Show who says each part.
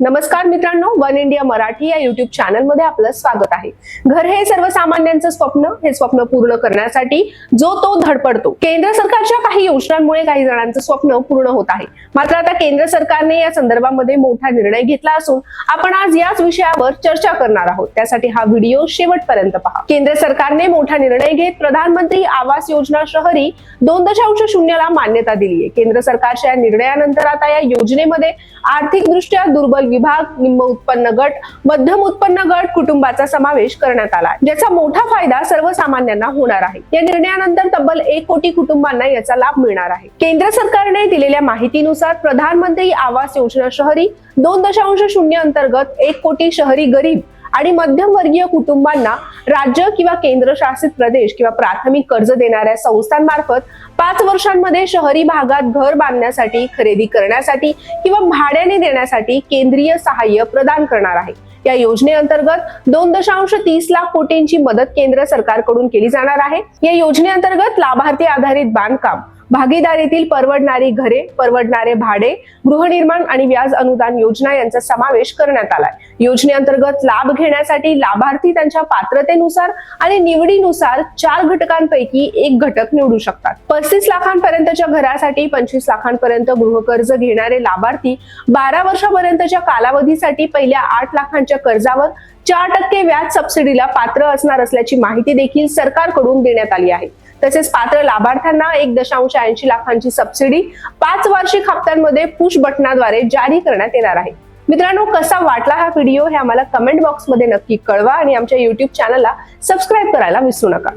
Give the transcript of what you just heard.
Speaker 1: नमस्कार मित्रांनो one India Marathi या युट्यूब चॅनलमध्ये आपलं स्वागत आहे. घर हे सर्वसामान्यांचं स्वप्न हे स्वप्न पूर्ण करण्यासाठी जो तो धडपडतो. केंद्र सरकारच्या काही योजनांमुळे काही जणांचं स्वप्न पूर्ण होत आहे. मात्र आता केंद्र सरकारने या संदर्भामध्ये मोठा निर्णय घेतला असून आपण आज याच विषयावर चर्चा करणार आहोत. त्यासाठी हा व्हिडिओ शेवटपर्यंत पहा. केंद्र सरकारने मोठा निर्णय घेत प्रधानमंत्री आवास योजना शहरी दोन दशांश शून्यला मान्यता दिली आहे केंद्र सरकारच्या या निर्णयानंतर आता या योजनेमध्ये आर्थिकदृष्ट्या दुर्बल विभाग निम्न उत्पन्न गट मध्यम उत्पन्न गट कुटुंबाचा समावेश करण्यात आला. ज्याचा मोठा फायदा सर्वसामान्यांना होणार आहे. या निर्णयानंतर तब्बल एक कोटी कुटुंबांना याचा लाभ मिळणार आहे. केंद्र सरकारने दिलेल्या माहितीनुसार प्रधानमंत्री आवास योजना शहरी दोन दशांश शून्य अंतर्गत एक कोटी शहरी गरीब आणि मध्यमवर्गीय कुटुंबांना राज्य किंवा केंद्रशासित प्रदेश किंवा प्राथमिक कर्ज देणाऱ्या संस्थांमार्फत पाच वर्षांमध्ये शहरी भागात घर बांधण्यासाठी खरेदी करण्यासाठी किंवा भाड्याने देण्यासाठी केंद्रीय सहाय्य प्रदान करणार आहे. या योजनेअंतर्गत दोन दशांश तीस लाख कोटींची मदत केंद्र सरकारकडून केली जाणार आहे. या योजनेअंतर्गत लाभार्थी आधारित बांधकाम भागीदारीतील परवडणारी घरे परवडणारे भाडे गृहनिर्माण आणि व्याज अनुदान योजना यांचा समावेश करण्यात आलाय. योजनेअंतर्गत लाभ घेण्यासाठी लाभार्थी त्यांच्या पात्रतेनुसार आणि निवडीनुसार चार घटकांपैकी एक घटक निवडू शकतात. पस्तीस लाखांपर्यंतच्या घरासाठी पंचवीस लाखांपर्यंत गृहकर्ज घेणारे लाभार्थी बारा वर्षापर्यंतच्या कालावधीसाठी पहिल्या आठ लाखांच्या कर्जावर चार टक्के व्याज सबसिडीला पात्र असणार असल्याची माहिती देखील सरकारकडून देण्यात आली आहे. तसेच पात्र लाभार्थ्यांना एक दशांश ऐंशी लाखांची सबसिडी पाच वार्षिक हप्त्यांमध्ये पुश बटनाद्वारे जारी करण्यात येणार आहे. मित्रांनो कसा वाटला हा व्हिडिओ हे आम्हाला कमेंट बॉक्समध्ये नक्की कळवा आणि आमच्या युट्यूब चॅनलला सबस्क्राईब करायला विसरू नका.